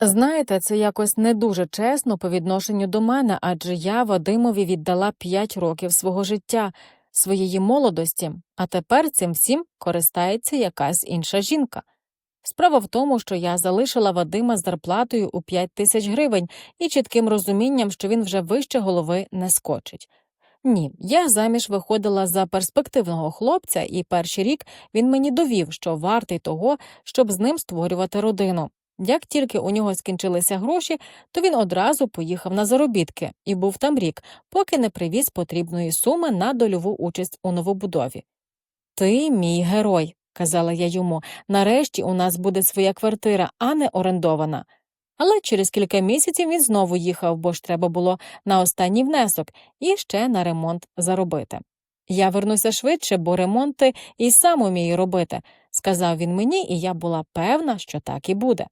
Знаєте, це якось не дуже чесно по відношенню до мене, адже я Вадимові віддала 5 років свого життя, своєї молодості, а тепер цим всім користається якась інша жінка. Справа в тому, що я залишила Вадима з зарплатою у 5 тисяч гривень і чітким розумінням, що він вже вище голови не скочить. Ні, я заміж виходила за перспективного хлопця, і перший рік він мені довів, що вартий того, щоб з ним створювати родину. Як тільки у нього скінчилися гроші, то він одразу поїхав на заробітки і був там рік, поки не привіз потрібної суми на дольову участь у новобудові. Ти мій герой, казала я йому. Нарешті у нас буде своя квартира, а не орендована. Але через кілька місяців він знову їхав, бо ж треба було на останній внесок і ще на ремонт заробити. Я вернуся швидше, бо ремонти і сам умію робити, сказав він мені, і я була певна, що так і буде.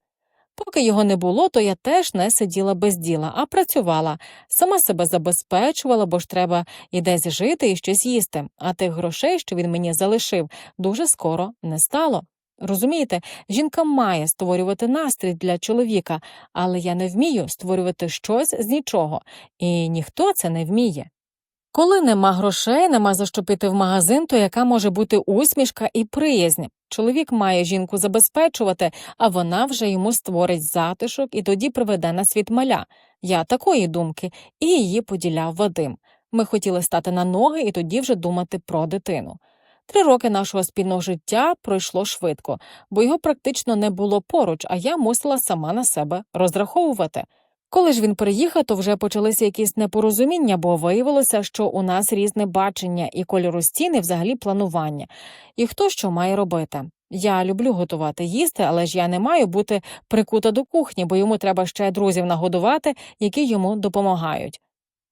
Поки його не було, то я теж не сиділа без діла, а працювала, сама себе забезпечувала, бо ж треба і десь жити і щось їсти, а тих грошей, що він мені залишив, дуже скоро не стало. Розумієте, жінка має створювати настрій для чоловіка, але я не вмію створювати щось з нічого, і ніхто це не вміє. Коли нема грошей, нема за що піти в магазин, то яка може бути усмішка і приязнь? Чоловік має жінку забезпечувати, а вона вже йому створить затишок і тоді приведе на світ маля. Я такої думки, і її поділяв Вадим. Ми хотіли стати на ноги і тоді вже думати про дитину. Три роки нашого спільного життя пройшло швидко, бо його практично не було поруч, а я мусила сама на себе розраховувати. Коли ж він приїхав, то вже почалися якісь непорозуміння, бо виявилося, що у нас різне бачення і кольору стіни, взагалі планування, і хто що має робити. Я люблю готувати їсти, але ж я не маю бути прикута до кухні, бо йому треба ще друзів нагодувати, які йому допомагають.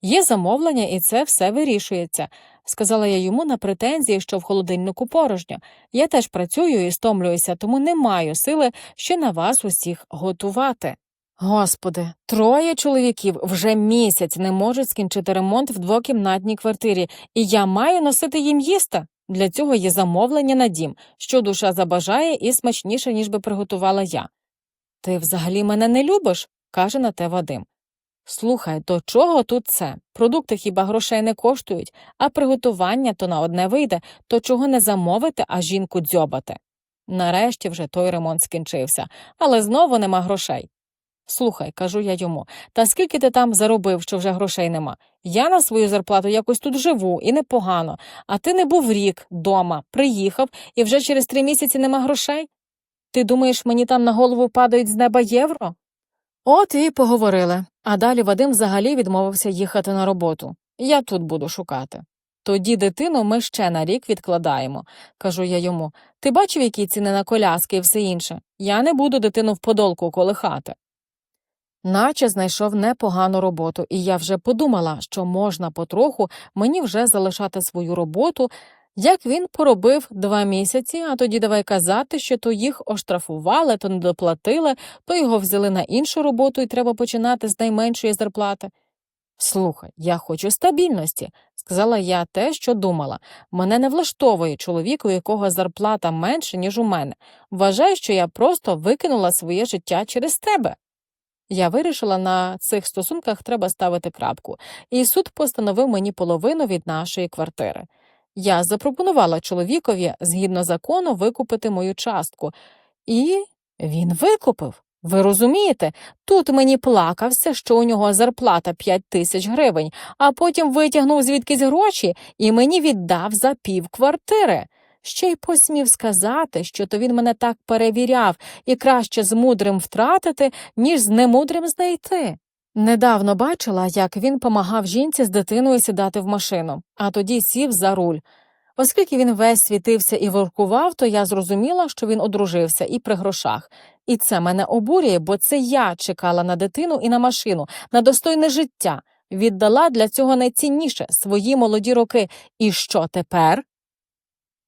Є замовлення, і це все вирішується, сказала я йому на претензії, що в холодильнику порожньо. Я теж працюю і стомлююся, тому не маю сили ще на вас усіх готувати. Господи, троє чоловіків вже місяць не можуть скінчити ремонт в двокімнатній квартирі, і я маю носити їм їсти. Для цього є замовлення на дім, що душа забажає і смачніше, ніж би приготувала я. Ти взагалі мене не любиш? каже на те Вадим. Слухай, до чого тут це? Продукти хіба грошей не коштують, а приготування то на одне вийде, то чого не замовити, а жінку дзьобати. Нарешті вже той ремонт скінчився, але знову нема грошей. Слухай, кажу я йому, та скільки ти там заробив, що вже грошей нема? Я на свою зарплату якось тут живу і непогано, а ти не був рік дома, приїхав і вже через три місяці нема грошей? Ти думаєш, мені там на голову падають з неба євро? От і поговорили. А далі Вадим взагалі відмовився їхати на роботу. Я тут буду шукати. Тоді дитину ми ще на рік відкладаємо, кажу я йому. Ти бачив, які ціни на коляски і все інше? Я не буду дитину в подолку колихати. Наче знайшов непогану роботу, і я вже подумала, що можна потроху мені вже залишати свою роботу, як він поробив два місяці, а тоді давай казати, що то їх оштрафували, то не доплатили, то його взяли на іншу роботу і треба починати з найменшої зарплати. Слухай, я хочу стабільності, сказала я те, що думала. Мене не влаштовує чоловік, у якого зарплата менше, ніж у мене. Вважаю, що я просто викинула своє життя через тебе. Я вирішила, на цих стосунках треба ставити крапку, і суд постановив мені половину від нашої квартири. Я запропонувала чоловікові згідно закону викупити мою частку, і він викупив. Ви розумієте, тут мені плакався, що у нього зарплата 5 тисяч гривень, а потім витягнув звідкись гроші і мені віддав за пів квартири. Ще й посмів сказати, що то він мене так перевіряв і краще з мудрим втратити, ніж з немудрим знайти. Недавно бачила, як він помагав жінці з дитиною сідати в машину, а тоді сів за руль. Оскільки він весь світився і воркував, то я зрозуміла, що він одружився і при грошах. І це мене обурює, бо це я чекала на дитину і на машину, на достойне життя, віддала для цього найцінніше свої молоді роки. І що тепер?